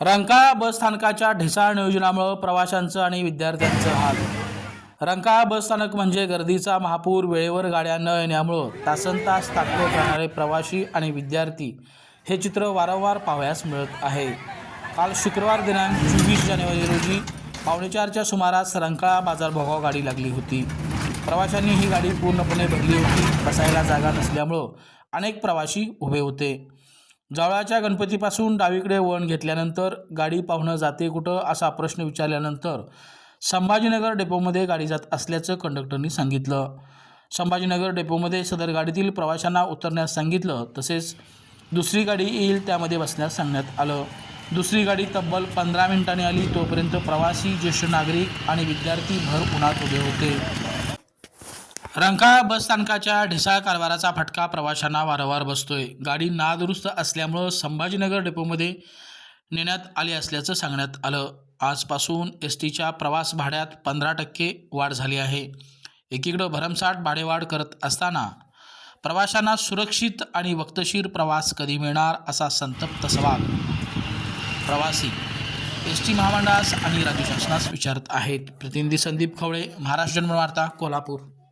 रंकाळा बस स्थानकाच्या ढिसाळ नियोजनामुळं प्रवाशांचं आणि विद्यार्थ्यांचं हाल. रंकाळा बस स्थानक म्हणजे गर्दीचा महापूर वेळेवर गाड्या न येण्यामुळं तासन तास ताटकत राहणारे प्रवाशी आणि विद्यार्थी हे चित्र वारंवार पाहावयास मिळत आहे. काल शुक्रवार दिनांक चोवीस जानेवारी रोजी पावणेचारच्या सुमारास रंकाळा बाजार भोगाव गाडी लागली होती. प्रवाशांनी ही गाडी पूर्णपणे भरली होती. बसायला जागा नसल्यामुळं अनेक प्रवाशी उभे होते. जावळाच्या गणपतीपासून डावीकडे वळण घेतल्यानंतर गाडी पाहुणं जाते कुठं असा प्रश्न विचारल्यानंतर संभाजीनगर डेपोमध्ये गाडी जात असल्याचं कंडक्टरनी सांगितलं. संभाजीनगर डेपोमध्ये सदर गाडीतील प्रवाशांना उतरण्यास सांगितलं तसेच दुसरी गाडी येईल त्यामध्ये बसण्यास सांगण्यात आलं. दुसरी गाडी तब्बल पंधरा मिनिटांनी आली तोपर्यंत प्रवासी ज्येष्ठ नागरिक आणि विद्यार्थी भर उन्हात उभे होते. रंकाळा बस स्थानकाच्या ढिसाळ कारभाराचा फटका प्रवाशांना वारंवार बसतोय. गाडी नादुरुस्त असल्यामुळं संभाजीनगर डेपोमध्ये नेण्यात आले असल्याचं सांगण्यात आलं. आजपासून एस टीच्या प्रवास भाड्यात पंधरा टक्के वाढ झाली आहे. एकीकडं भरमसाठ भाडेवाढ करत असताना प्रवाशांना सुरक्षित आणि वक्तशीर प्रवास कधी मिळणार असा संतप्त सवाल प्रवासी एस टी महामंडळास आणि राज्य शासनास विचारत आहेत. प्रतिनिधी संदीप खवळे महाराष्ट्र जन्मवार्ता कोल्हापूर.